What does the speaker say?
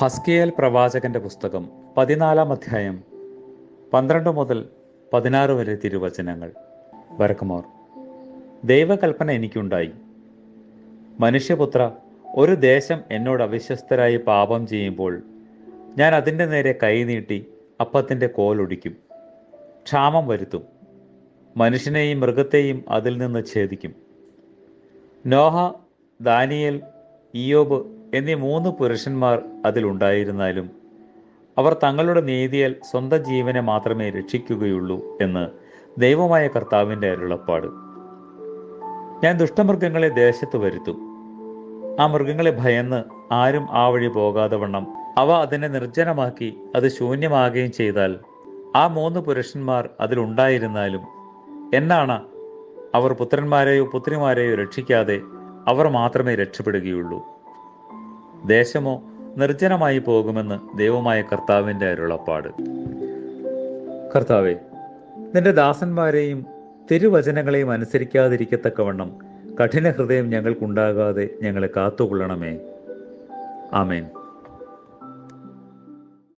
ഹസ്കിയേൽ പ്രവാചകന്റെ പുസ്തകം പതിനാലാം അധ്യായം പന്ത്രണ്ട് മുതൽ പതിനാറ് വരെ തിരുവചനങ്ങൾ. വരക്കുമോർ ദൈവകൽപ്പന എനിക്കുണ്ടായി. മനുഷ്യപുത്ര ഒരു ദേശം എന്നോട് അവിശ്വസ്തരായി പാപം ചെയ്യുമ്പോൾ ഞാൻ അതിന്റെ നേരെ കൈനീട്ടി അപ്പത്തിന്റെ കോലൊടിക്കും ക്ഷാമം വരുത്തും. മനുഷ്യനെയും മൃഗത്തെയും അതിൽ നിന്ന് ഛേദിക്കും. നോഹ ദാനിയൽ ഇയോബ് എന്നീ മൂന്ന് പുരുഷന്മാർ അതിലുണ്ടായിരുന്നാലും അവർ തങ്ങളുടെ നീതിയാൽ സ്വന്തം ജീവനെ മാത്രമേ രക്ഷിക്കുകയുള്ളൂ എന്ന് ദൈവമായ കർത്താവിന്റെ അരുളപ്പാട്. ഞാൻ ദുഷ്ടമൃഗങ്ങളെ ദേശത്ത് വരുത്തും. ആ മൃഗങ്ങളെ ഭയന്ന് ആരും ആ വഴി പോകാതെ വണ്ണം. അവ അതിനെ നിർജനമാക്കി അത് ശൂന്യമാകുകയും ചെയ്താൽ ആ മൂന്ന് പുരുഷന്മാർ അതിലുണ്ടായിരുന്നാലും എന്നാണ് അവർ പുത്രന്മാരെയോ പുത്രിമാരെയോ രക്ഷിക്കാതെ അവർ മാത്രമേ രക്ഷപ്പെടുകയുള്ളൂ. ദേശമോ നിർജനമായി പോകുമെന്ന് ദൈവമായ കർത്താവിന്റെ അരുളപ്പാട്. കർത്താവെ നിന്റെ ദാസന്മാരെയും തിരുവചനങ്ങളെയും അനുസരിക്കാതിരിക്കത്തക്കവണ്ണം കഠിന ഹൃദയം ഞങ്ങൾക്കുണ്ടാകാതെ ഞങ്ങളെ കാത്തുകൊള്ളണമേ. ആമേൻ.